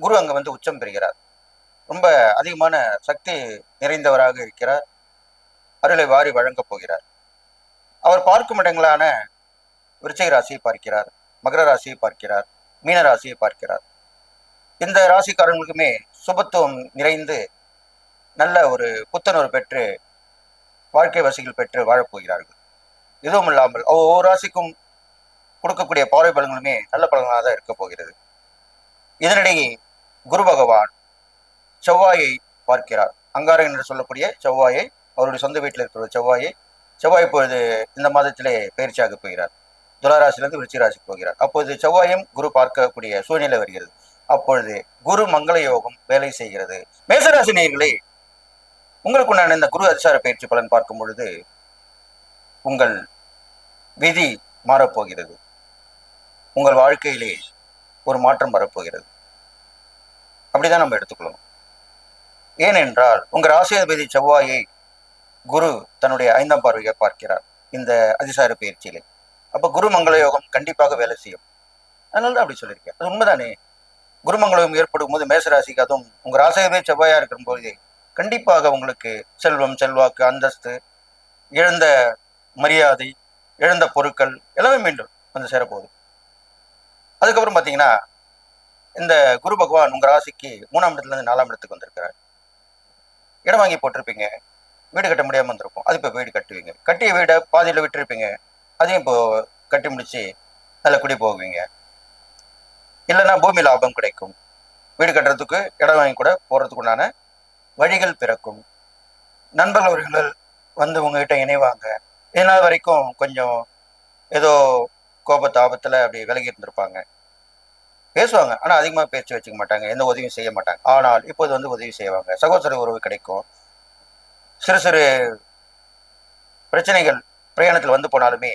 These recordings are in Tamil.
குரு அங்கே வந்து உச்சம் பெறுகிறார். ரொம்ப அதிகமான சக்தி நிறைந்தவராக இருக்கிறார். அருளை வாரி வழங்கப் போகிறார். அவர் பார்க்கும் இடங்களான விருச்சை ராசியை பார்க்கிறார் மகர ராசியை பார்க்கிறார் மீன ராசியை பார்க்கிறார். இந்த ராசிக்காரங்களுக்குமே சுபத்துவம் நிறைந்து நல்ல ஒரு புத்துணர்வு பெற்று வாழ்க்கை வசதிகள் பெற்று வாழப்போகிறார்கள் இதுவும் இல்லாமல் ஒவ்வொரு ராசிக்கும் கொடுக்கக்கூடிய பார்வை பலன்களுமே நல்ல பலன்களாக தான் இருக்க போகிறது. இதனிடையே குரு பகவான் செவ்வாயை பார்க்கிறார். அங்காரன் என்று சொல்லக்கூடிய செவ்வாயை அவருடைய சொந்த வீட்டில் இருக்கிற செவ்வாயை செவ்வாய் இப்பொழுது இந்த மாதத்திலே பயிற்சியாக போகிறார். துளாராசிலிருந்து விருச்சிகராசிக்கு போகிறார். அப்பொழுது செவ்வாயும் குரு பார்க்கக்கூடிய சூழ்நிலை வருகிறது. அப்பொழுது குரு மங்கள யோகம் வேலை செய்கிறது. மேசராசி நேர்களே உங்களுக்கு இந்த குரு அதிசார பயிற்சி பலன் பார்க்கும் பொழுது உங்கள் விதி மாறப்போகிறது உங்கள் வாழ்க்கையிலே ஒரு மாற்றம் வரப்போகிறது அப்படிதான் நம்ம எடுத்துக்கணும். ஏனென்றால் உங்க ராசியாதிபதி செவ்வாயை குரு தன்னுடைய ஐந்தாம் பார்வையை பார்க்கிறார். இந்த அதிசார பயிற்சியிலே. அப்ப குரு மங்கள யோகம் கண்டிப்பாக வேலை செய்யும். அதனால தான் அப்படி சொல்லியிருக்கேன். அது உண்மைதானே? குருமங்களம் ஏற்படும் போது மேசராசிக்கு அதுவும் உங்க ராசியாதிபதி செவ்வாயா இருக்கிற போது கண்டிப்பாக உங்களுக்கு செல்வம் செல்வாக்கு அந்தஸ்து இழந்த மரியாதை இழந்த பொருட்கள் எல்லாமே மீண்டும் வந்து சேரப்போகுது. அதுக்கப்புறம் பார்த்தீங்கன்னா இந்த குரு பகவான் உங்க ராசிக்கு மூணாம் இடத்துல இருந்து நாலாம் இடத்துக்கு வந்திருக்கிறார். இடம் வாங்கி போட்டிருப்பீங்க. வீடு கட்ட முடியாம வந்திருக்கும் அது இப்போ வீடு கட்டுவீங்க. கட்டிய வீடை பாதியில் விட்டுருப்பீங்க. அதையும் இப்போ கட்டி முடிச்சு அதில் குடி போவீங்க. இல்லைன்னா பூமி லாபம் கிடைக்கும். வீடு கட்டுறதுக்கு இடம் வாங்கி கூட போகிறதுக்கு உண்டான வழிகள் பிறக்கும். நண்பர்கள் அவர்கள் வந்து உங்ககிட்ட இணைவாங்க. இதனால் வரைக்கும் கொஞ்சம் ஏதோ கோபத்து ஆபத்தில் அப்படி விலகி இருந்திருப்பாங்க. பேசுவாங்க. ஆனால் அதிகமாக பேச்சு வச்சுக்க மாட்டாங்க. எந்த உதவியும் செய்ய மாட்டாங்க. ஆனால் இப்போது வந்து உதவி செய்வாங்க. சகோதர உறவு கிடைக்கும். சிறு சிறு பிரச்சனைகள் பிரயாணத்தில் வந்து போனாலுமே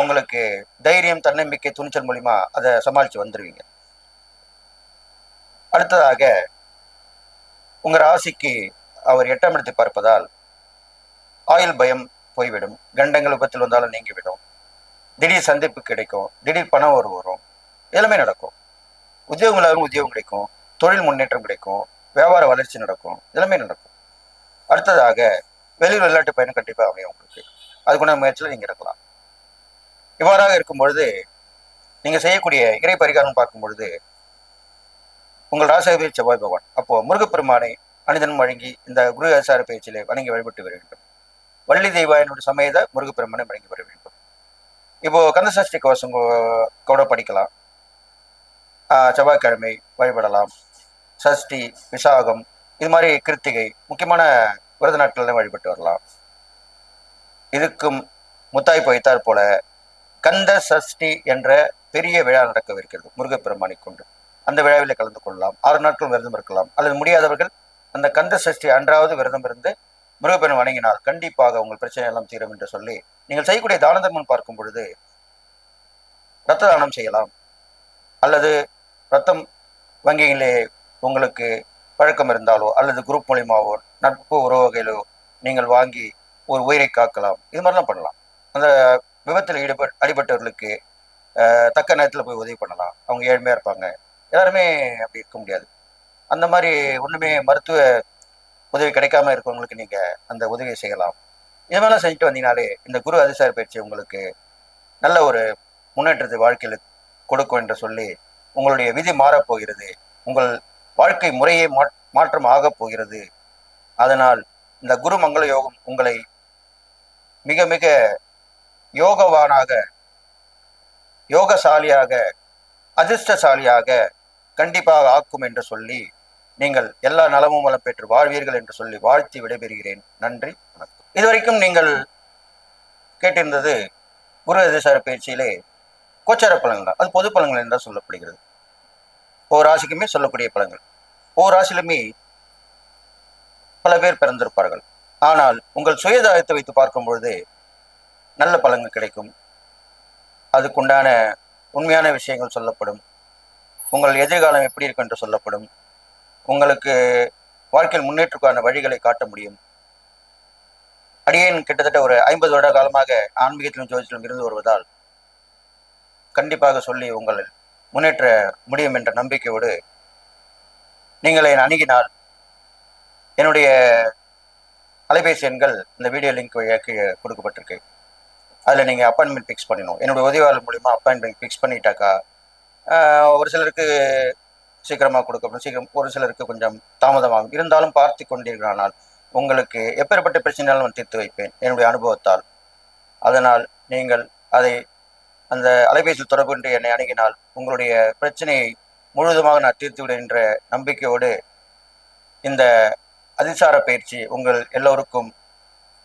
உங்களுக்கு தைரியம் தன்னம்பிக்கை துணிச்சல் மூலிமா அதை சமாளித்து வந்துடுவீங்க அடுத்ததாக உங்கள் ராசிக்கு அவர் எட்டாம் இடத்தை பார்ப்பதால் ஆயுள் பயம் போய்விடும். கண்டங்கள் விபத்தில் வந்தாலும் நீங்கிவிடும். திடீர் சந்திப்பு கிடைக்கும். திடீர் பணம் ஒரு வரும். எல்லாமே நடக்கும். உத்தியோகங்களாகவும் உத்தியோகம் கிடைக்கும். தொழில் முன்னேற்றம் கிடைக்கும். வியாபார வளர்ச்சி நடக்கும். எல்லாமே நடக்கும். அடுத்ததாக வெளியூர் விளையாட்டு பயணம் கண்டிப்பாக அமையும் உங்களுக்கு. அதுக்குண்டான முயற்சியில் நீங்கள் இருக்கலாம். இவ்வாறாக இருக்கும் பொழுது நீங்கள் செய்யக்கூடிய இறை பரிகாரம் பார்க்கும் பொழுது உங்கள் ராசாபதி செவ்வாய் பகவான் அப்போ முருகப்பெருமானை அனிதன் வழங்கி இந்த குரு ஆசார பயிற்சியிலே வணங்கி வழிபட்டு வர வேண்டும். வள்ளி தெய்வாயனுடைய சமயத்தை முருகப்பெருமானை வழங்கி வர வேண்டும். இப்போ கந்தசஷ்டி கவசம் கூட படிக்கலாம். செவ்வாய்க்கிழமை வழிபடலாம். சஷ்டி விசாகம் இது மாதிரி கிருத்திகை முக்கியமான விரத நாட்களில் வழிபட்டு வரலாம். இதுக்கும் முத்தாய் வைத்தார் போல கந்த சஷ்டி என்ற பெரிய விழா நடக்கவிருக்கிறது முருகப்பெருமானை கொண்டு. அந்த விழாவில் கலந்து கொள்ளலாம். ஆறு நாட்கள் விரதம் இருக்கலாம். அல்லது முடியாதவர்கள் அந்த கந்த சஷ்டி அன்றாவது விரதம் இருந்து முருகப்பெருமான் வணங்கினால் கண்டிப்பாக உங்கள் பிரச்சனை எல்லாம் தீரும் என்று சொல்லி நீங்கள் செய்யக்கூடிய தான தர்மம் பார்க்கும் பொழுது ரத்த தானம் செய்யலாம். அல்லது ரத்தம் வங்கியிலே உங்களுக்கு பழக்கம் இருந்தாலோ அல்லது குரூப் மூலியமாவோ நட்பு உறவு வகையிலோ நீங்கள் வாங்கி ஒரு உயிரை காக்கலாம். இது மாதிரிலாம் பண்ணலாம். அந்த விபத்தில் ஈடுபட் அடிபட்டவர்களுக்கு தக்க நேரத்தில் போய் உதவி பண்ணலாம். அவங்க ஏழ்மையாக இருப்பாங்க. எல்லாருமே அப்படி இருக்க முடியாது. அந்த மாதிரி ஒன்றுமே மருத்துவ உதவி கிடைக்காம இருக்கவங்களுக்கு நீங்கள் அந்த உதவியை செய்யலாம். இது மாதிரிலாம் செஞ்சுட்டு வந்தீங்கனாலே இந்த குரு அதிசார பயிற்சி உங்களுக்கு நல்ல ஒரு முன்னேற்றத்தை வாழ்க்கையில் கொடுக்கும் என்று சொல்லி உங்களுடைய விதி மாறப்போகிறது உங்கள் வாழ்க்கை முறையே மா- மாற்றம் ஆகப் போகிறது. அதனால் இந்த குரு மங்கள யோகம் உங்களை மிக மிக யோகவானாக யோகசாலியாக அதிர்ஷ்டசாலியாக கண்டிப்பாக ஆக்கும் என்று சொல்லி நீங்கள் எல்லா நலமும் வளம் பெற்று வாழ்வீர்கள் என்று சொல்லி வாழ்த்தி விடைபெறுகிறேன். நன்றி வணக்கம். இதுவரைக்கும் நீங்கள் கேட்டிருந்தது குரு அதிசார பயிற்சியிலே கோச்சார பலன்கள் தான் அது பொது பலன்கள் என்றால் சொல்லப்படுகிறது. ஒவ்வொரு ராசிக்குமே சொல்லக்கூடிய பலன்கள் ஒவ்வொரு ராசியிலுமே பல பேர் பிறந்திருப்பார்கள். ஆனால் உங்கள் சுயதாயத்தை வைத்து பார்க்கும் பொழுது நல்ல பலன்கள் கிடைக்கும். அதுக்குண்டான உண்மையான விஷயங்கள் சொல்லப்படும். உங்கள் எதிர்காலம் எப்படி இருக்கு என்று சொல்லப்படும். உங்களுக்கு வாழ்க்கையில் முன்னேற்றக்கான வழிகளை காட்ட முடியும். அடியேன் கிட்டத்தட்ட ஒரு ஐம்பது வருட காலமாக ஆன்மீகத்திலும் ஜோதிடத்திலும் இருந்து வருவதால் கண்டிப்பாக சொல்லி உங்கள் முன்னேற்ற முடியும் என்ற நம்பிக்கையோடு நீங்கள் என் அணுகினால் என்னுடைய அலைபேசி எண்கள் இந்த வீடியோ லிங்க் வழியாக கீழே கொடுக்கப்பட்டிருக்கு. அதில் நீங்கள் அப்பாயின்மெண்ட் ஃபிக்ஸ் பண்ணணும் என்னுடைய உதவியாளர் மூலிமா அப்பாயின்மெண்ட் ஃபிக்ஸ் பண்ணிட்டாக்கா ஒரு சிலருக்கு சீக்கிரமாக கொடுக்கப்படும். சீக்கிரம் ஒரு சிலருக்கு கொஞ்சம் தாமதமாகும். இருந்தாலும் பார்த்து கொண்டீர்களானால் உங்களுக்கு எப்பேற்பட்ட பிரச்சனையாலும் நான் தீர்த்து வைப்பேன். என்னுடைய அனுபவத்தால். அதனால் நீங்கள் அதை அந்த அலைபேசியில் தொடர்பு என்று என்னை அணுகினால் உங்களுடைய பிரச்சனையை முழுவதுமாக நான் தீர்த்து விடுகின்ற என்ற நம்பிக்கையோடு இந்த அதிசார பயிற்சி உங்கள் எல்லோருக்கும்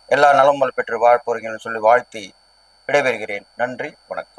எல்லா நலமும் பெற்று வாழ்ப்போறீங்கன்னு சொல்லி வாழ்த்தி விடைபெறுகிறேன். நன்றி வணக்கம்.